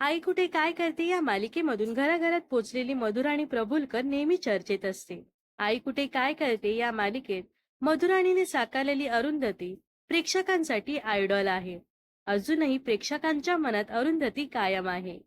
आई कुठे काय करते या मालिकेमधून घराघरात पोचलेली मधुराणी प्रभुलकर नेहमी चर्चेत असते. आई कुठे काय करते या मालिकेत मधुराणीने साकारलेली अरुंधती प्रेक्षकांसाठी आयडॉल आहे. अजूनही प्रेक्षकांच्या मनात अरुंधती कायम आहे.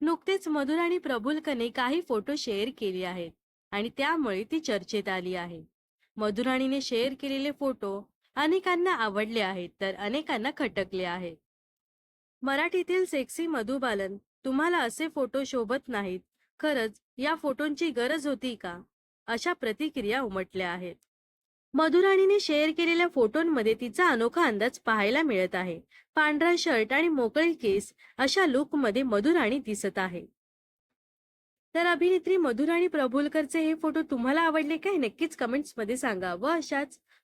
नुकतेच मधुराणी प्रभुलकरने काही फोटो शेअर केले आहेत आणि त्यामुळे ती चर्चेत आली आहे. मधुराणीने शेअर केलेले फोटो अनेकांना आवडले आहेत तर अनेकांना खटकले आहेत. मराठीतील सेक्सी मधुबालन तुम्हाला असे फोटो शोभत नाहीत. खरंच या फोटोंची गरज होती का? अशा प्रतिक्रिया उमटल्या आहेत. मधुराणीने शेअर केलेल्या फोटोंमध्ये तिचा अनोखा अंदाज पाहायला मिळत आहे. पांढरा शर्ट आणि मोकळे केस अशा लुकमध्ये मधुराणी दिसत आहे. तर अभिनेत्री मधुराणी प्रभुलकरचे हे फोटो तुम्हाला आवडले काय? नक्कीच कमेंट्समध्ये सांगा व अशाच